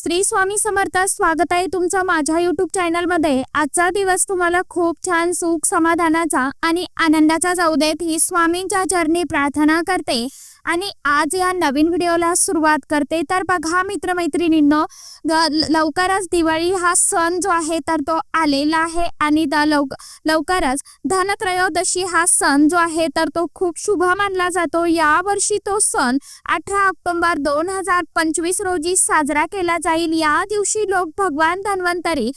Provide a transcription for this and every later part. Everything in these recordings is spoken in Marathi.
श्री स्वामी समर्थ स्वागत आहे तुमचं माझ्या युट्यूब चॅनलमध्ये आजचा दिवस तुम्हाला खूप छान सुख समाधानाचा आणि आनंदाचा जाऊ देत ही स्वामींच्या चरणी प्रार्थना करते. आणि आज या नवीन व्हिडिओला सुरुवात करते. तर बघा मित्रमैत्रिणींनो लवकरच दिवाळी हा सण जो आहे तर तो आलेला आहे आणि द- लव लवकरच धनत्रयोदशी हा सण जो आहे तर तो खूप शुभ मानला जातो. या वर्षी तो सण अठरा ऑक्टोबर दोन हजार पंचवीस रोजी साजरा केला जाईल. या दिवशी लोक भगवान धन्वंतरी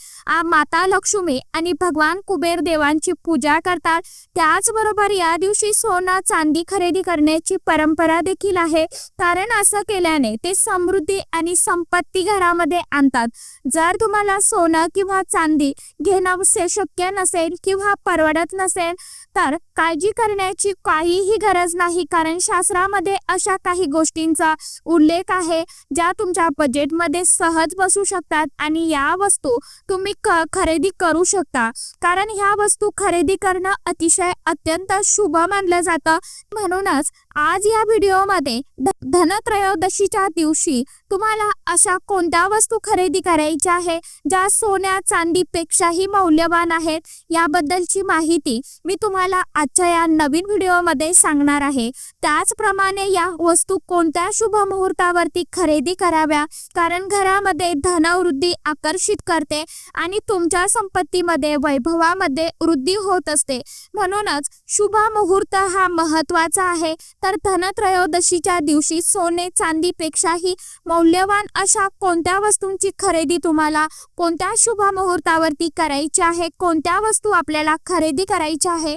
माता लक्ष्मी आणि भगवान कुबेर देवांची पूजा करतात. त्याचबरोबर या दिवशी सोनं चांदी खरेदी करण्याची परंपरा देखील आहे. कारण असं केल्याने ते समृद्धी आणि संपत्ती घरामध्ये आणतात. जर तुम्हाला सोनं किंवा चांदी घेणं शक्य नसेल किंवा परवडत नसेल तर काळजी करण्याची काहीही गरज नाही. कारण शास्त्रामध्ये अशा काही गोष्टींचा उल्लेख आहे ज्या तुमच्या बजेटमध्ये सहज बसू शकतात आणि या वस्तू तुम्ही क खरेदी करू शकता. कारण ह्या वस्तू खरेदी करणं अतिशय अत्यंत शुभ मानलं जातं. म्हणूनच आज या व्हिडिओमध्ये धनत्रयोदशीच्या दिवशी तुम्हाला अशा कोणत्या वस्तू खरेदी करायच्या आहे ज्या सोन्या चांदीपेक्षाही मौल्यवान आहेत याबद्दलची माहिती मी तुम्हाला आजच्या या नवीन व्हिडिओमध्ये सांगणार आहे. त्याचप्रमाणे या वस्तू कोणत्या शुभ मुहूर्तावरती खरेदी कराव्या? कारण घरामध्ये धनवृद्धी आकर्षित करते आणि तुमच्या संपत्तीमध्ये वैभवामध्ये वृद्धी होत असते. म्हणूनच शुभ मुहूर्त हा महत्त्वाचा आहे. तर धनत्रयोदशीच्या दिवशी सोने चांदीपेक्षाही मौल्यवान अशा कोणत्या वस्तूंची खरेदी तुम्हाला कोणत्या शुभ मुहूर्तावरती करायची आहे? कोणत्या वस्तू आपल्याला खरेदी करायच्या आहे?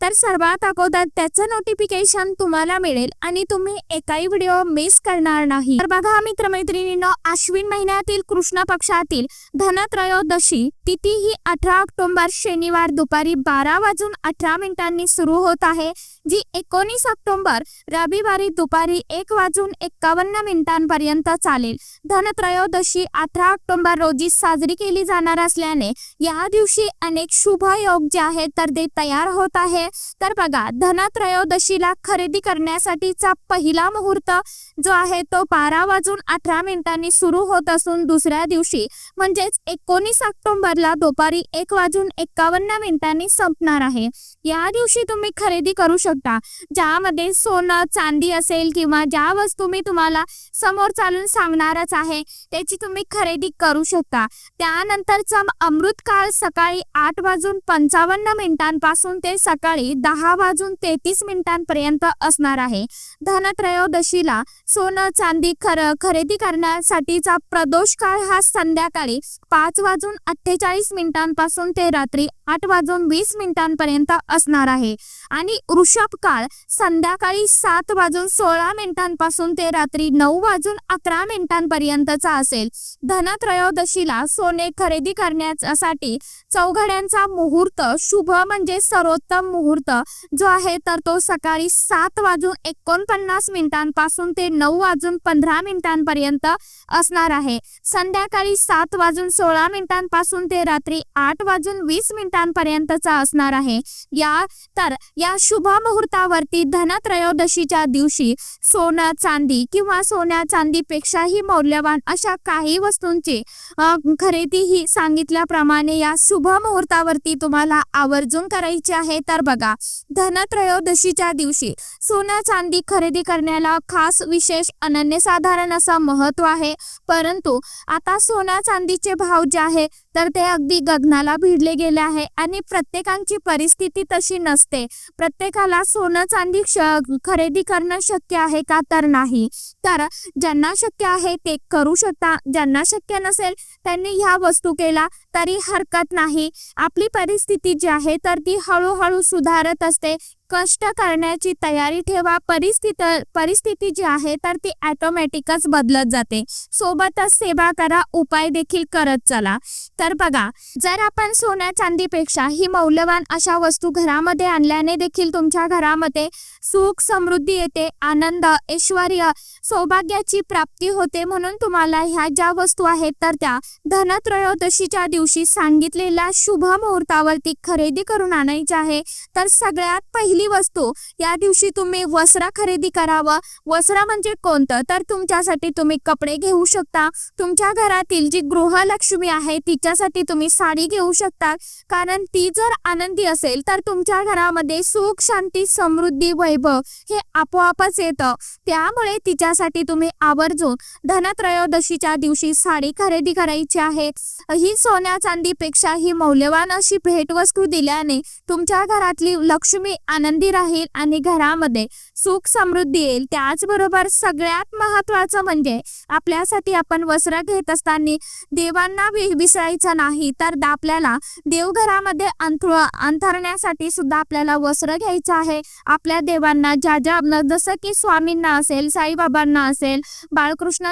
तर सर्वात अगोदर त्याचं नोटिफिकेशन तुम्हाला मिळेल आणि तुम्ही एकाही व्हिडिओ मिस करणार नाही. तर बघा मित्रमैत्रिणींनो आश्विन महिन्यातील कृष्ण पक्षातील धनत्रयोदशी तिथी ही अठरा ऑक्टोबर शनिवार दुपारी बारा वाजून अठरा मिनिटांनी सुरू होत आहे जी एकोणीस ऑक्टोबर रविवारी दुपारी एक वाजून एक्कावन्न मिनिटांपर्यंत चालेल. धनत्रयोदशी अठरा ऑक्टोबर रोजी साजरी केली जाणार असल्याने या दिवशी अनेक शुभ योग जे आहेत तर ते तयार होत आहे. तर बघा धनत्रयोदशीला खरेदी करण्यासाठीचा पहिला मुहूर्त जो आहे तो बारा वाजून अठरा मिनिटांनी सुरू होत असून दुसऱ्या दिवशी म्हणजेच एकोणीस ऑक्टोबरला दुपारी एक वाजून एक्कावन्न मिनिटांनी संपणार आहे. या दिवशी तुम्ही खरेदी करू शकता. ज्यामध्ये सोनं चांदी असेल किंवा ज्या वस्तू मी तुम्हाला समोर चालून सांगणारच आहे त्याची तुम्ही खरेदी करू शकता. त्यानंतरचा अमृत काळ सकाळी आठ वाजून पंचावन्न मिनिटांपासून ते सकाळी दहा वाजून तेहतीस मिनिटांपर्यंत असणार आहे. धनत्रयोदशीला सोनं चांदी खर खरेदी करण्यासाठीचा प्रदोष काळ हा संध्याकाळी पाच वाजून अठ्ठेचाळीस मिनिटांपासून ते रात्री आठ वाजून वीस मिनिटांपर्यंत असणार आहे. आणि ऋषभ काळ संध्याकाळी सात वाजून सोळा मिनिटांपासून ते रात्री नऊ वाजून अकरा मिनिटांपर्यंतचा असेल. धनत्रयोदशीला सोने खरेदी करण्यासाठी चौघड्यांचा मुहूर्त शुभ म्हणजे सर्वोत्तम मुहूर्त जो आहे तर तो सकाळी सात वाजून एकोणपन्नास मिनिटांपासून ते नऊ वाजून पंधरा मिनिटांपर्यंत असणार आहे. संध्याकाळी सात वाजून सोळा मिनिटांपासून ते रात्री आठ वाजून वीस मिनिटांपर्यंतचा असणार आहे. या तर या शुभ मुहूर्तावरती धनत्रयोदशीच्या दिवशी सोनं चांदी किंवा सोन्या चांदीपेक्षाही मौल्यवान अशा काही वस्तूंची खरेदी ही सांगितल्याप्रमाणे या शुभ मुहूर्तावरती तुम्हाला आवर्जून करायची आहे. तर बघा धनत्रयोदशीच्या दिवशी सोनं चांदी खरेदी करण्याला खास विशेष अनन्यसाधारण असं महत्त्व आहे. परंतु आता सोना चांदीचे भाव जे आहे तर ते अगदी गगनाला भिडले गेले आहे आणि प्रत्येकांची परिस्थिती तशी नसते. प्रत्येकाला सोनं चांदी खरेदी करणं शक्य आहे का तर नाही. तर ज्यांना शक्य आहे ते करू शकता. ज्यांना शक्य नसेल त्यांनी ह्या वस्तू केला तरी हरकत नाही. आपली परिस्थिती जी आहे तर ती हळूहळू सुधारत असते. कष्ट करण्याची तयारी ठेवा. परिस्थिती परिस्थिती जी आहे तर ती ॲटोमॅटिकच बदलत जाते. सोबतच सेवा करा उपाय देखील करत चला. तर बघा जर आपण सोन्या चांदीपेक्षा ही मौल्यवान अशा वस्तू घरामध्ये आणल्याने देखील तुमच्या घरामध्ये सुख समृद्धी येते आनंद ऐश्वर सौभाग्याची प्राप्ती होते म्हणून तुम्हाला ह्या ज्या वस्तू आहेत तर त्या धनत्रयोदशीच्या दिवशी सांगितलेल्या शुभ मुहूर्तावरती खरेदी करून आणायची आहे. तर सगळ्यात पहिली वस्तू या दिवशी तुम्ही वस्त्र खरेदी करावं. वस्त्र म्हणजे कोणतं? तर तुमच्यासाठी तुम्ही कपडे घेऊ शकता. तुमच्या घरातील जी गृहलक्ष्मी आहे तिच्यासाठी तुम्ही साडी घेऊ शकता. कारण ती जर आनंदी असेल तर तुमच्या घरामध्ये सुख शांती समृद्धी वैभव हे आपोआपच येतं. त्यामुळे तिच्यासाठी तुम्ही आवर्जून धनत्रयोदशीच्या दिवशी साडी खरेदी करायची आहे. ही सोन्या चांदीपेक्षा ही मौल्यवान अशी भेटवस्तू दिल्याने तुमच्या घरातली लक्ष्मी आनंद राहील आणि घरामध्ये सुख समृद्धी येईल. त्याचबरोबर सगळ्यात महत्वाचं म्हणजे आपल्यासाठी आपण वस्त्र घेत असताना देवांना विसरायचं नाही. तर आपल्याला देवघरामध्ये अंथर अंथरण्यासाठी सुद्धा आपल्याला वस्त्र घ्यायचं आहे. आपल्या देवांना ज्या ज्या जसं की स्वामींना असेल साईबाबांना असेल बाळकृष्ण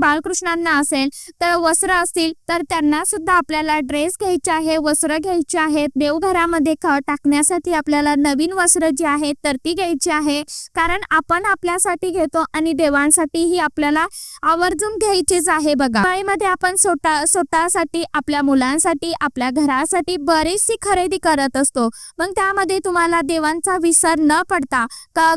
बाळकृष्णांना असेल तर वस्त्र असतील तर त्यांना सुद्धा आपल्याला ड्रेस घ्यायचे आहे वस्त्र घ्यायचे आहेत. देवघरामध्ये ख टाकण्यासाठी आपल्याला नवीन वस्त्र जी आहे तर ती घ्यायची आहे. कारण आपण आपल्यासाठी घेतो आणि देवांसाठीही आपल्याला आवर्जून घ्यायचीच आहे बघा. दिवाळीमध्ये आपण स्वतः स्वतःसाठी आपल्या मुलांसाठी आपल्या घरासाठी बरीचशी खरेदी करत असतो. मग त्यामध्ये तुम्हाला देवांचा विसर न पडता का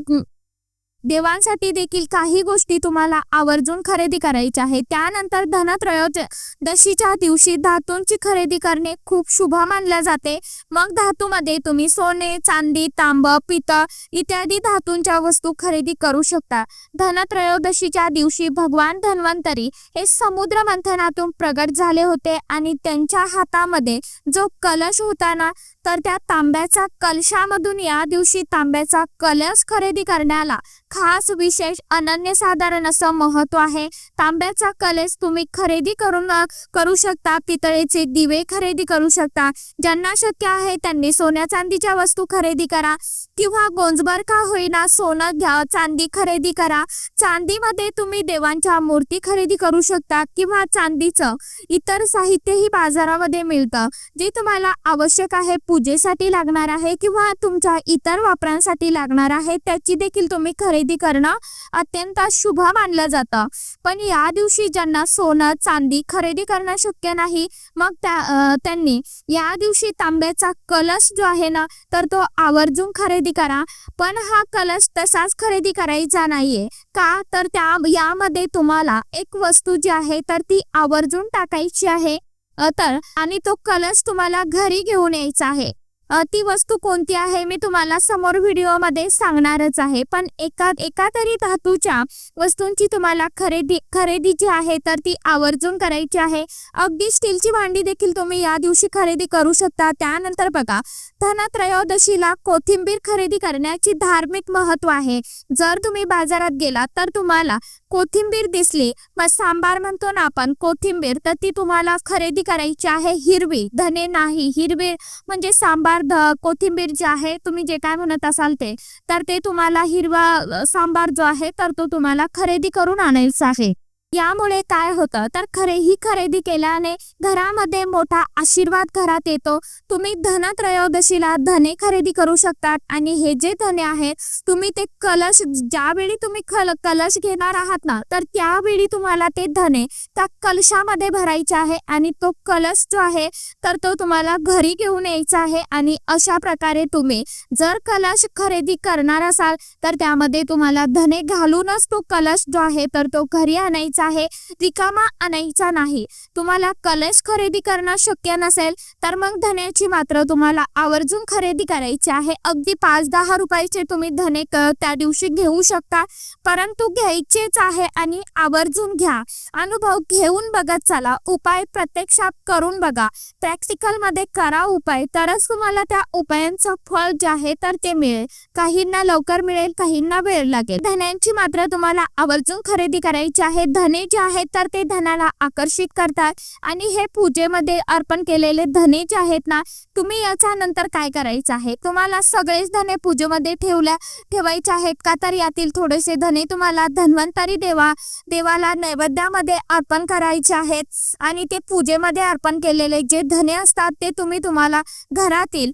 देवांसाठी देखील काही गोष्टी तुम्हाला आवर्जून खरेदी करायच्या आहे त्यानंतर धनत्रयोदशीच्या दिवशी धातूंची खरेदी करणे खूप शुभ मानले जाते. मग धातूमध्ये तुम्ही सोने चांदी तांब पितळ इत्यादी धातूंच्या वस्तू खरेदी करू शकता. धनत्रयोदशीच्या दिवशी भगवान धन्वंतरी हे समुद्र मंथनातून प्रगट झाले होते आणि त्यांच्या हातामध्ये जो कलश होता ना तर त्या तांब्याच्या कलशामधून या दिवशी तांब्याचा कलश खरेदी करण्याला खास विशेष अनन्यसाधारण असं महत्त्व आहे. तांब्याचा कलश तुम्ही खरेदी करून करू शकता पितळेचे दिवे खरेदी करू शकता. ज्यांना शक्य आहे त्यांनी सोन्या चांदीच्या वस्तू खरेदी करा. किंवा गोंजभर का होईना सोनं घ्या चांदी खरेदी करा. चांदीमध्ये तुम्ही देवांच्या मूर्ती खरेदी करू शकता किंवा चांदीचं इतर साहित्यही बाजारामध्ये मिळतं. जे तुम्हाला आवश्यक आहे पूजेसाठी लागणार आहे किंवा तुमच्या इतर वापरांसाठी लागणार आहे त्याची देखील तुम्ही खरेदी करणं अत्यंत शुभ मानलं जातं. पण या दिवशी ज्यांना सोनं चांदी खरेदी करणं शक्य नाही मग त्या त्यांनी या दिवशी तांब्याचा कलश जो आहे ना तर तो आवर्जून खरेदी करा पण हा कलश तसाच खरेदी करायचा नाहीये. का? तर त्या यामध्ये तुम्हाला एक वस्तू जी आहे तर ती आवर्जून टाकायची आहे. तर आणि तो कलश तुम्हाला घरी घेऊन यायचा आहे. ती वस्तू कोणती आहे मी तुम्हाला समोर व्हिडिओमध्ये सांगणारच आहे. पण एका एका तरी धातूच्या वस्तूंची तुम्हाला खरेदी खरेदी जी आहे तर ती आवर्जून करायची आहे. अगदी स्टीलची भांडी देखील तुम्ही या दिवशी खरेदी करू शकता. त्यानंतर बघा धनत्रयोदशीला कोथिंबीर खरेदी करण्याची धार्मिक महत्त्व आहे. जर तुम्ही बाजारात गेलात तर तुम्हाला कोथिंबीर दिसली मग सांबार म्हणतो ना आपण कोथिंबीर तर ती तुम्हाला खरेदी करायची आहे हिरवी धने नाही हिरवी म्हणजे सांबार ध कोथिंबीर जे आहे तुम्ही जे काय म्हणत असाल ते तर ते तुम्हाला हिरवा सांबार जो आहे तर तो तुम्हाला खरेदी करून आणायचा आहे. यामुळे काय होतं? तर खरे ही खरेदी केल्याने घरामध्ये मोठा आशीर्वाद घरात येतो. तुम्ही धनत्रयोदशीला धने खरेदी करू शकतात आणि हे जे धने आहेत तुम्ही ते कलश ज्यावेळी तुम्ही खल कलश घेणार आहात ना तर त्यावेळी तुम्हाला ते धने त्या कलशामध्ये भरायचे आहे आणि तो कलश जो आहे तर तो तुम्हाला घरी घेऊन यायचा आहे आणि अशा प्रकारे तुम्ही जर कलश खरेदी करणार असाल तर त्यामध्ये तुम्हाला धने घालूनच तो कलश जो आहे तर तो घरी आणायचा आहे. रिकामा आणायचा नाही. तुम्हाला कलश खरेदी करणं शक्य नसेल तर मग धन्याची मात्र तुम्हाला आवर्जून खरेदी करायची आहे. अगदी पाच दहा रुपयाचे तुम्ही धने क- त्या दिवशी घेऊ शकता. परंतु घ्यायचेच आहे आणि आवर्जून घ्या. अनुभव घेऊन बघत चला. उपाय प्रत्यक्षात करून बघा. प्रॅक्टिकलमध्ये करा उपाय. तरच तुम्हाला त्या उपायांचं फळ जे आहे तर ते मिळेल. काहींना लवकर मिळेल काहींना वेळ लागेल. धन्यांची मात्र तुम्हाला आवर्जून खरेदी करायची आहे. धन धने जे आहेत तर ते धनाला आकर्षित करतात. आणि हे पूजेमध्ये अर्पण केलेले धने जे आहेत ना तुम्ही याच्या नंतर काय करायचं आहे? तुम्हाला सगळेच धने पूजेमध्ये ठेवल्या ठेवायचे आहेत का? तर यातील थोडेसे धने तुम्हाला धन्वंतरी देवा देवाला नैवेद्यामध्ये अर्पण करायचे आहेत. आणि ते पूजेमध्ये अर्पण केलेले जे धने असतात ते तुम्ही तुम्हाला घरातील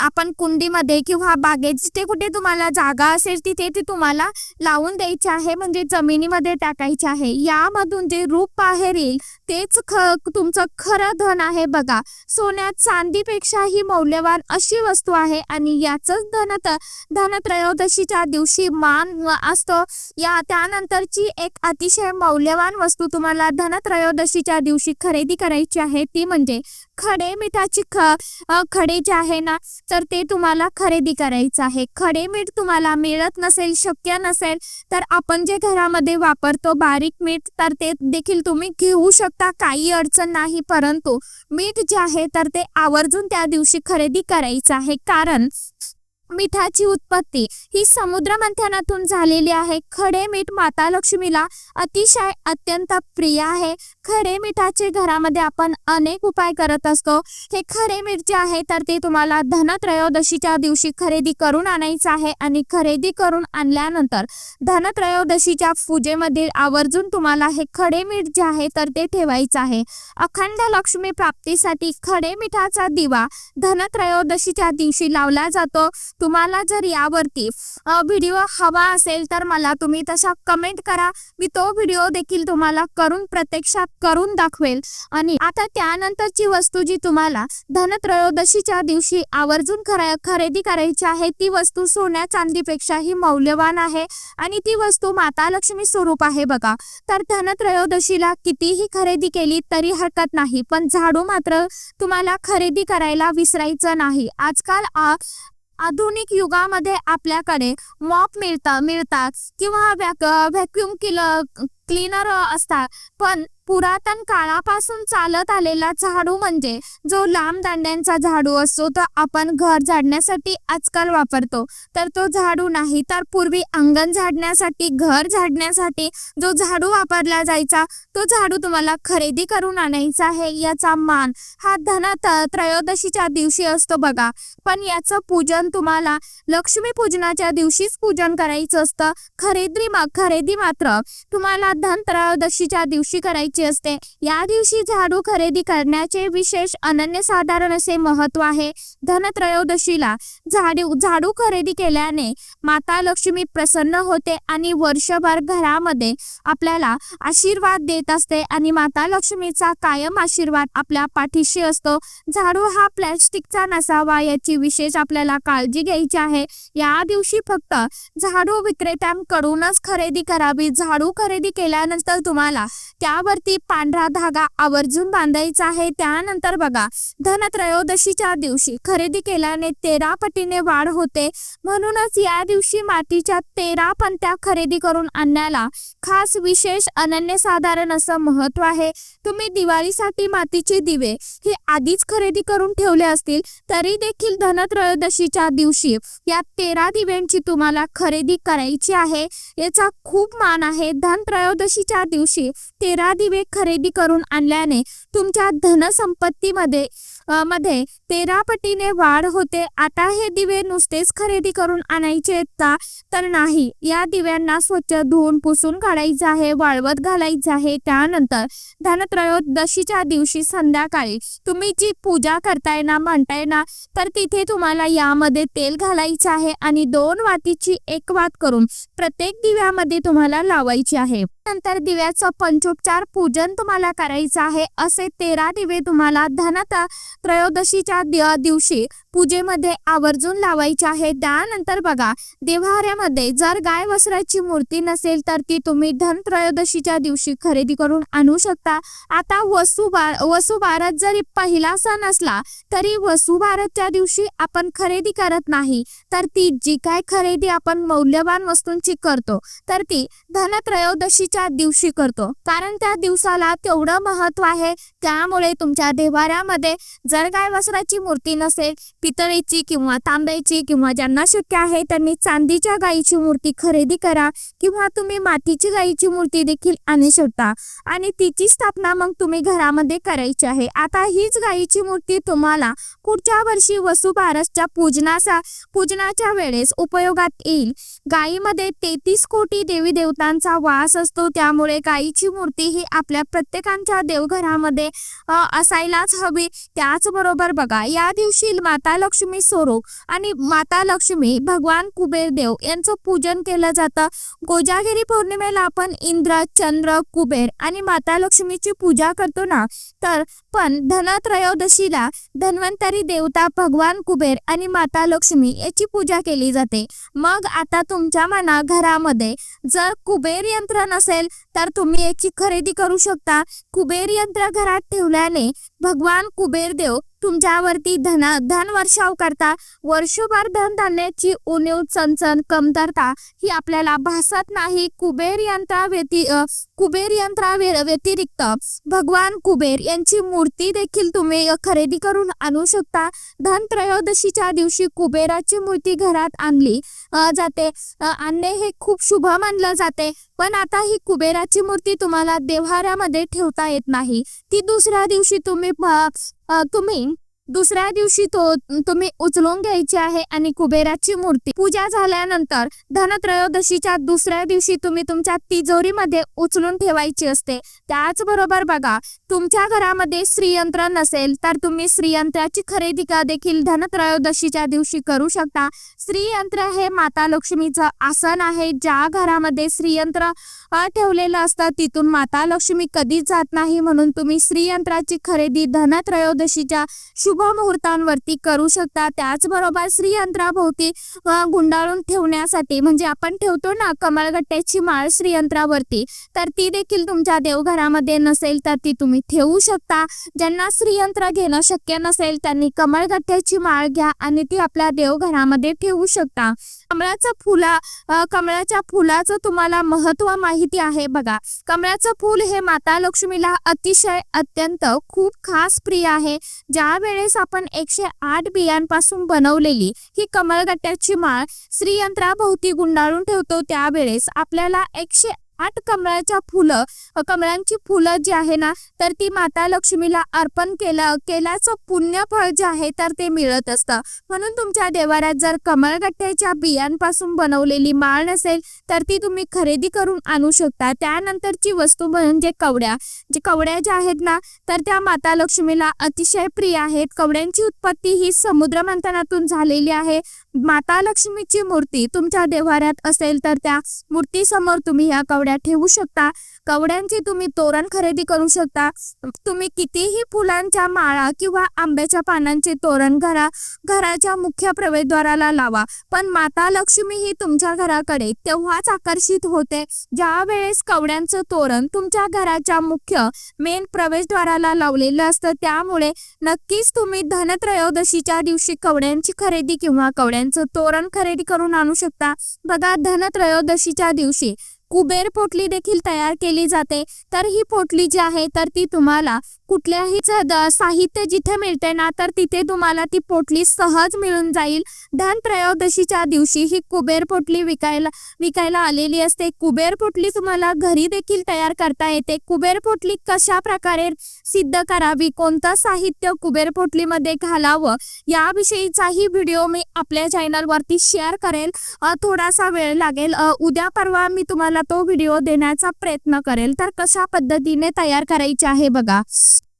आपण कुंडीमध्ये किंवा बागेत जिथे कुठे तुम्हाला जागा असेल तिथे ते तुम्हाला लावून द्यायचे आहे. म्हणजे जमिनीमध्ये टाकायचे आहे. यामधून जे रूप बाहेर येईल तेच ख तुमचं खरं धन आहे बघा. सोन्यात चांदीपेक्षाही मौल्यवान अशी वस्तू आहे आणि याच धन धनत्रयोदशीच्या दिवशी मान असतो. या त्यानंतरची एक अतिशय मौल्यवान वस्तू तुम्हाला धनत्रयोदशीच्या दिवशी खरेदी करायची आहे ती म्हणजे खडे मिठाची ख खडे जे आहे ना तर ते तुम्हाला खरेदी करायचं आहे. खडे मीठ तुम्हाला मिळत नसेल शक्य नसेल तर आपण जे घरामध्ये वापरतो बारीक मीठ तर ते देखील तुम्ही घेऊ शकता काही अडचण नाही. परंतु मीठ जे आहे तर ते आवर्जून त्या दिवशी खरेदी करायचं आहे. कारण मिठाची उत्पत्ती ही समुद्र मंथनातून झालेली आहे. खडे मीठ माता लक्ष्मीला अतिशय अत्यंत प्रिय आहे. खडे मिठाचे घरामध्ये आपण अनेक उपाय करत असतो. हे खरे मिरची आहे तर ते तुम्हाला धनत्रयोदशीच्या दिवशी खरेदी करून आणायचं आहे आणि खरेदी करून आणल्यानंतर धनत्रयोदशीच्या पूजेमध्ये आवर्जून तुम्हाला हे खडे मीठ जे आहे तर ते ठेवायचं आहे. अखंड लक्ष्मी प्राप्तीसाठी खडे मिठाचा दिवा धनत्रयोदशीच्या दिवशी लावला जातो. तुम्हाला जर यावरती व्हिडिओ हवा असेल तर मला तुम्ही तसा कमेंट करा. मी तो व्हिडिओ देखील तुम्हाला करून प्रत्यक्षात करून दाखवेल. आणि आता त्यानंतरची वस्तू जी तुम्हाला धनत्रयोदशीच्या दिवशी आवर्जून खरेदी करायची आहे ती वस्तू सोन्या चांदीपेक्षाही मौल्यवान आहे. आणि ती वस्तू माता लक्ष्मी स्वरूप आहे बघा. तर धनत्रयोदशीला कितीही खरेदी केली तरी हरकत नाही. पण झाडू मात्र तुम्हाला खरेदी करायला विसरायचं नाही. आजकाल आधुनिक युगामध्ये आपल्याकडे मॉप मिळतात मिळतात. किंवा व्हॅक व्हॅक्युम क्लीनर असतात. पण पुरातन काळापासून चालत आलेला झाडू म्हणजे जो लांब दांड्यांचा झाडू असतो तो आपण घर झाडण्यासाठी आजकाल वापरतो. तर तो झाडू नाही तर पूर्वी अंगण झाडण्यासाठी घर झाडण्यासाठी जो झाडू वापरला जायचा तो झाडू तुम्हाला खरेदी करून आणायचा आहे याचा मान. हा धन त्रयोदशीच्या दिवशी असतो बघा. पण याचं पूजन तुम्हाला लक्ष्मी पूजनाच्या दिवशीच पूजन करायचं असतं. खरेदी मा खरेदी मात्र तुम्हाला धन त्रयोदशीच्या दिवशी करायची असते. या दिवशी झाडू खरेदी करण्याचे विशेष अनन्यसाधारण असे महत्त्व आहे धन त्रयोदशीला झाडू झाडू खरेदी केल्याने माता लक्ष्मी प्रसन्न होते आणि वर्षभर घरामध्ये आपल्याला आशीर्वाद देत असते आणि माता लक्ष्मीचा कायम आशीर्वाद आपल्या पाठीशी असतो. झाडू हा प्लॅस्टिकचा नसावा याची विशेष आपल्याला काळजी घ्यायची आहे. या दिवशी फक्त झाडू विक्रेत्यांकडूनच खरेदी करावी. झाडू खरेदी केल्यानंतर तुम्हाला त्यावरती पांढरा धागा आवर्जून बांधायचा आहे. त्यानंतर बघा धनत्रयोदशीच्या दिवशी खरेदी केल्याने तेरा पटीने वाढ होते. म्हणूनच या दिवशी मातीच्या तेरा पंत्या खरेदी करून आणण्याला खास विशेष अनन्यसाधारण असं महत्त्व आहे. तुम्ही दिवाळीसाठी मातीचे दिवे हे आधीच खरेदी करून ठेवले असतील तरी देखील धनत्रयोदशीच्या दिवशी या तेरा दिव्यांची तुम्हाला खरेदी करायची आहे. याचा खूप मान आहे. धन त्रयोदशीच्या दिवशी तेरा दिवे खरेदी करून आणल्याने तुमच्या धनसंपत्तीमध्ये मध्ये तेरा पटीने वाढ होते. आता हे दिवे नुसतेच खरेदी करून आणायचे आहेत का? तर नाही. या दिव्यांना स्वच्छ धुवून पुसून काढायचं आहे वाळवत घालायचं आहे. त्यानंतर धनत्रयोदशीच्या दिवशी संध्याकाळी तुम्ही जी पूजा करताय ना म्हणताय ना तर तिथे तुम्हाला यामध्ये तेल घालायचं आहे आणि दोन वातीची एक वात करून प्रत्येक दिव्यामध्ये तुम्हाला लावायची आहे. नंतर दिव्याचं पंचोपचार पूजन तुम्हाला करायचं आहे. असे तेरा दिवे तुम्हाला धनता त्रयोदशीच्या दिवशी पूजेमध्ये आवर्जून लावायचे आहे. त्यानंतर बघा देवाऱ्यामध्ये जर गाय वस्त्राची मूर्ती नसेल तर ती तुम्ही धन त्रयोदशीच्या दिवशी खरेदी करून आणू शकता. आता वसु वसुबारत जरी पहिला सण असला तरी वसुबारतच्या दिवशी आपण खरेदी करत नाही. तर ती जी काय खरेदी आपण मौल्यवान वस्तूंची करतो तर ती धनत्रयोदशीच्या दिवशी करतो. कारण त्या दिवसाला तेवढं महत्त्व आहे. त्यामुळे तुमच्या देवाऱ्यामध्ये जर गाय वस्त्राची मूर्ती नसेल पितळेची किंवा तांब्याची किंवा ज्यांना शक्य आहे त्यांनी चांदीच्या गायीची मूर्ती खरेदी करा किंवा तुम्ही मातीची गायीची मूर्ती देखील आणू शकता. आणि तिची स्थापना मग तुम्ही घरामध्ये करायची आहे. आता हीच गायीची मूर्ती तुम्हाला पुढच्या वर्षी वसुबारसच्या पूजनाचा पूजनाच्या वेळेस उपयोगात येईल. गायीमध्ये तेहतीस कोटी देवी देवतांचा वास असतो. त्यामुळे गायीची मूर्ती ही आपल्या प्रत्येकांच्या देवघरामध्ये असायलाच हवी. त्याचबरोबर बघा या दिवशी माता लक्ष्मी स्वरूप आणि माता लक्ष्मी भगवान कुबेर देव यांचं पूजन केलं जातं. कोजागिरी पौर्णिमेला आपण इंद्र चंद्र कुबेर आणि माता लक्ष्मीची पूजा करतो ना? तर पण धनत्रयोदशीला धन्वंतरी देवता भगवान कुबेर आणि माता लक्ष्मी याची पूजा केली जाते. मग आता तुमच्या मना घरामध्ये जर कुबेर यंत्र नसेल तर तुम्ही याची खरेदी करू शकता. कुबेर यंत्र घरात ठेवल्याने भगवान कुबेर देव तुमच्यावरती धन धन वर्षाव करता वर्षभर धनधान्याची उणीव चणचण कमतरता ही आपल्याला भासत नाही. कुबेर यंत्रा व्यति कुबेर यंत्रा व्यतिरिक्त भगवान कुबेर यांची मूर्ती देखील तुम्ही खरेदी करून आणू शकता. धन त्रयोदशीच्या दिवशी कुबेराची मूर्ती घरात आणली जाते. आणणे हे खूप शुभ मानलं जाते. पण आता ही कुबेराची मूर्ती तुम्हाला देव्हाऱ्यामध्ये ठेवता येत नाही. ती दुसऱ्या दिवशी तुम्ही तुम्ही दुसऱ्या दिवशी तो तुम्ही उचलून घ्यायची आहे आणि कुबेराची मूर्ती. पूजा झाल्यानंतर धनत्रयोदशीच्या दुसऱ्या दिवशी तुम्ही तुमच्या तिजोरीमध्ये उचलून ठेवायची असते. त्याचबरोबर बघा तुमच्या घरामध्ये श्रीयंत्र नसेल तर तुम्ही श्रीयंत्राची खरेदी का देखील धनत्रयोदशीच्या दिवशी करू शकता? श्रीयंत्र हे माता लक्ष्मीचं आसन आहे. ज्या घरामध्ये श्रीयंत्र ठेवलेलं असतं. तिथून माता लक्ष्मी कधीच जात नाही म्हणून तुम्ही श्रीयंत्राची खरेदी धनत्रयोदशीच्या शुभ मुहूर्तांवरती करू शकता. त्याचबरोबर श्रीयंत्राभोवती गुंडाळून ठेवण्यासाठी म्हणजे आपण ठेवतो ना कमळगट्ट्याची माळ श्रीयंत्रावरती तर ती देखील तुमच्या देवघरामध्ये नसेल तर ती तुम्ही ठेवू शकता. ज्यांना श्रीयंत्र घेणं शक्य नसेल त्यांनी कमळगट्ट्याची माळ घ्या आणि ती आपल्या देवघरामध्ये ठेवू शकता. कमळाचं फुला कमळाच्या फुलाचं तुम्हाला महत्त्व माहिती आहे. बघा कमळाचं फूल हे माता लक्ष्मीला अतिशय अत्यंत खूप खास प्रिय आहे. ज्या वेळेस आपण एकशे आठ बियांपासून बनवलेली ही कमळगट्ट्याची माळ श्रीयंत्राभोवती गुंडाळून ठेवतो त्यावेळेस आपल्याला एकशे आठ कमळाच्या फुलं कमळांची फुलं जी आहे ना तर ती माता लक्ष्मीला अर्पण केलं केल्याचं पुण्यफळ जे आहे तर ते मिळत असतं. म्हणून तुमच्या देवाऱ्यात जर कमळगट्ट्याच्या बियांपासून बनवलेली माळ नसेल तर ती तुम्ही खरेदी करून आणू शकता. त्यानंतरची वस्तू म्हणजे कवड्या. जे कवड्या ज्या आहेत ना तर त्या माता लक्ष्मीला अतिशय प्रिय आहेत. कवड्यांची उत्पत्ती ही समुद्र मंथनातून झालेली आहे. माता लक्ष्मीची मूर्ती तुमच्या देवाऱ्यात असेल तर त्या मूर्तीसमोर तुम्ही या कवड्या ठेवू शकता. कवड्यांची तुम्ही तोरण खरेदी करू शकता. तुम्ही कितीही फुलांच्या माळा किंवा आंब्याच्या पानांचे तोरण घरा घराच्या मुख्य प्रवेशद्वाराला लावा. पण माता लक्ष्मी ही तुमच्या घराकडे तेव्हाच आकर्षित होते. ज्या वेळेस कवड्यांचं तोरण तुमच्या घराच्या मुख्य मेन प्रवेशद्वाराला लावलेलं असतं त्यामुळे नक्कीच तुम्ही धनत्रयोदशीच्या दिवशी कवड्यांची खरेदी किंवा कवड्यांचं तोरण खरेदी करून आणू शकता. बघा धनत्रयोदशीच्या दिवशी कुबेर पोटली देखील तयार केली जाते. तर ही पोटली जी आहे तर ती तुम्हाला कुठल्याही साहित्य जिथे मिळते ना तर तिथे तुम्हाला ती पोटली सहज मिळून जाईल. धन त्रयोदशीच्या दिवशी ही कुबेर पोटली विकायला विकायला आलेली असते. कुबेर पोटली तुम्हाला घरी देखील तयार करता येते. कुबेर पोटली कशा प्रकारे सिद्ध करावी? कोणतं साहित्य कुबेर पोटलीमध्ये घालावं? याविषयीचाही व्हिडिओ मी आपल्या चॅनलवरती शेअर करेल. थोडासा वेळ लागेल. उद्या परवा मी तुम्हाला तो व्हिडिओ देण्याचा प्रयत्न करेल तर कशा पद्धतीने तयार करायचे आहे बघा.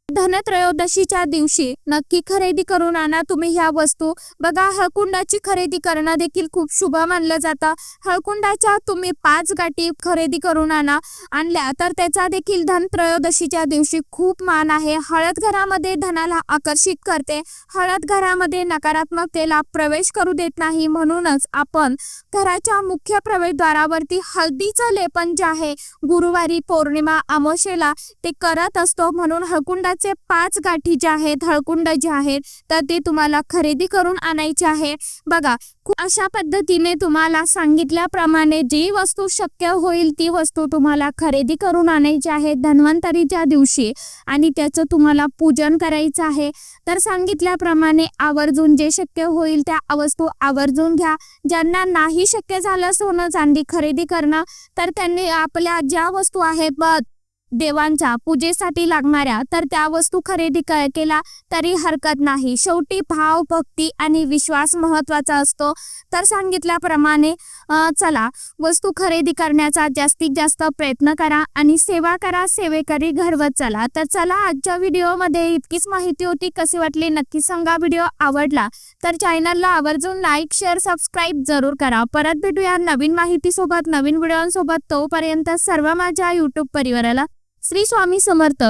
धनत्रयोदशीच्या दिवशी नक्की खरेदी करून आणा तुम्ही ह्या वस्तू. बघा हळकुंडाची खरेदी करणं देखील खूप शुभ मानलं जातं. हळकुंडाच्या तुम्ही पाच गाठी खरेदी करून आणा. आणल्या तर त्याचा देखील धन त्रयोदशीच्या दिवशी खूप मान आहे. हळद घरामध्ये धनाला आकर्षित करते. हळद घरामध्ये नकारात्मकतेला प्रवेश करू देत नाही. म्हणूनच आपण घराच्या मुख्य प्रवेशद्वारावरती हळदीचं लेपन जे आहे गुरुवारी पौर्णिमा अमावस्येला ते करत असतो. म्हणून हळकुंडा हळकुंडाचं पाच गाठी ज्या आहेत हळकुंड जे आहेत तर ते तुम्हाला खरेदी करून आणायचे आहे. बघा अशा पद्धतीने तुम्हाला सांगितल्याप्रमाणे जी वस्तू शक्य होईल ती वस्तू तुम्हाला खरेदी करून आणायची आहे धन्वंतरीच्या दिवशी आणि त्याचं तुम्हाला पूजन करायचं आहे. तर सांगितल्याप्रमाणे आवर्जून जे शक्य होईल त्या वस्तू आवर्जून घ्या. ज्यांना नाही शक्य झालं सोनं चांदी खरेदी करणं तर त्यांनी आपल्या ज्या वस्तू आहेत देवांच्या पूजेसाठी लागणाऱ्या तर त्या वस्तू खरेदी केला तरी हरकत नाही. शेवटी भाव भक्ती आणि विश्वास महत्त्वाचा असतो. तर सांगितल्याप्रमाणे चला वस्तू खरेदी करण्याचा जास्तीत जास्त प्रयत्न करा आणि सेवा करा सेवेकरी घरवत चला. तर चला आजच्या व्हिडिओमध्ये इतकीच माहिती होती. कशी वाटली नक्की सांगा. व्हिडिओ आवडला तर चॅनलला आवर्जून लाईक शेअर सबस्क्राईब जरूर करा. परत भेटूया नवीन माहितीसोबत नवीन व्हिडिओसोबत. तोपर्यंत सर्व माझ्या यूट्यूब परिवाराला श्री स्वामी समर्थ।